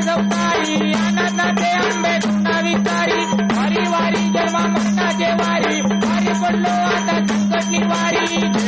जवतारी अनाथाचे आंबे गुन्हा विकारी. वारी वारी जन्मा मनाचे वारी. वारी पडलो आता संकटली वारी